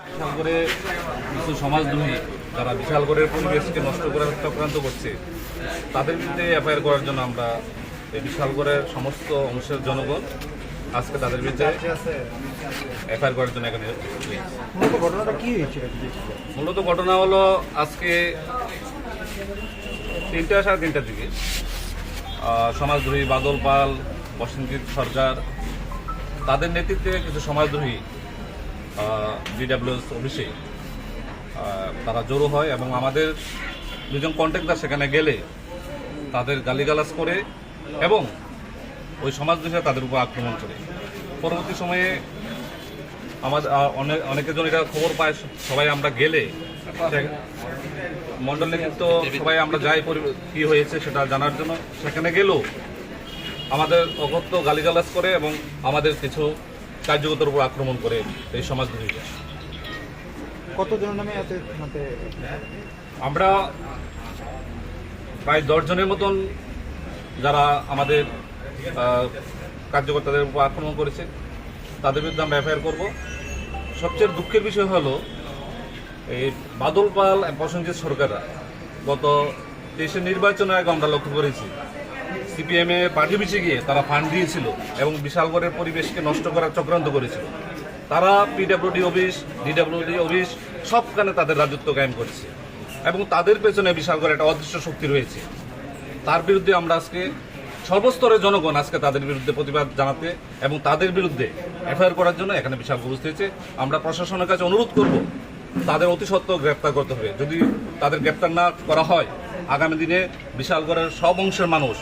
বিশালগড়ে কিছু সমাজদ্রোহী যারা বিশালগড়ের পরিবেশকে নষ্ট করার চক্রান্ত করছে তাদের বিরুদ্ধে এফআইআর করার জন্য আমরা এই বিশালগড়ের সমস্ত অংশের জনগণ আজকে তাদের বিরুদ্ধে এফআইআর করার জন্য এখানে মূলত ঘটনাটা কি হয়েছিল মূলত ঘটনা হলো আজকে তিনটা সাড়ে তিনটার দিকে সমাজদ্রোহী বাদল পাল বসন্তজিৎ সরকার তাদের নেতৃত্বে কিছু সমাজদ্রোহী ডিডাব্লিউএস অফিসে তারা জড়ো হয় এবং আমাদের দুজন কন্ট্রাক্টর সেখানে গেলে তাদের গালিগালাজ করে এবং ওই সমাজদ্রোহীরা তাদের উপর আক্রমণ করে। পরবর্তী সময়ে আমাদের অনেক অনেকের জন এটা খবর পায়, সবাই আমরা গেলে মণ্ডল নেতৃত্ব সবাই আমরা যাই কি হয়েছে সেটা জানার জন্য সেখানে গেলেও আমাদের অগত্য গালিগালাজ করে এবং আমাদের কিছু কার্যকতার উপর আক্রমণ করে এই সমাজদ্রোহীরা কতজনের নামে আমরা প্রায় দশজনের মতন যারা আমাদের কার্যকর্তাদের উপর আক্রমণ করেছে তাদের বিরুদ্ধে আমরা এফআইআর করব। সবচেয়ে দুঃখের বিষয় হলো এই বাদল পাল প্রসেনজিৎ সরকাররা গত দেশের নির্বাচনের আগে আমরা লক্ষ্য করেছি সিপিএমে পার্টি পিছিয়ে গিয়ে তারা ফান্ড দিয়েছিল এবং বিশালগড়ের পরিবেশকে নষ্ট করার চক্রান্ত করেছিল। তারা পিডাব্লিউডি অফিস ডিডাব্লিউডি অফিস সবখানে তাদের রাজত্ব কায়েম করেছে। এবং তাদের পেছনে বিশালগড় একটা অদৃশ্য শক্তি রয়েছে। তার বিরুদ্ধে আমরা আজকে সর্বস্তরের জনগণ আজকে তাদের বিরুদ্ধে প্রতিবাদ জানাতে এবং তাদের বিরুদ্ধে এফআইআর করার জন্য এখানে বিশাল উপস্থিত হয়েছে। আমরা প্রশাসনের কাছে অনুরোধ করব, তাদের অতি সত্ত্বেও গ্রেপ্তার করতে হবে। যদি তাদের গ্রেপ্তার না করা হয়, আগামী দিনে বিশালগড়ের সব অংশের মানুষ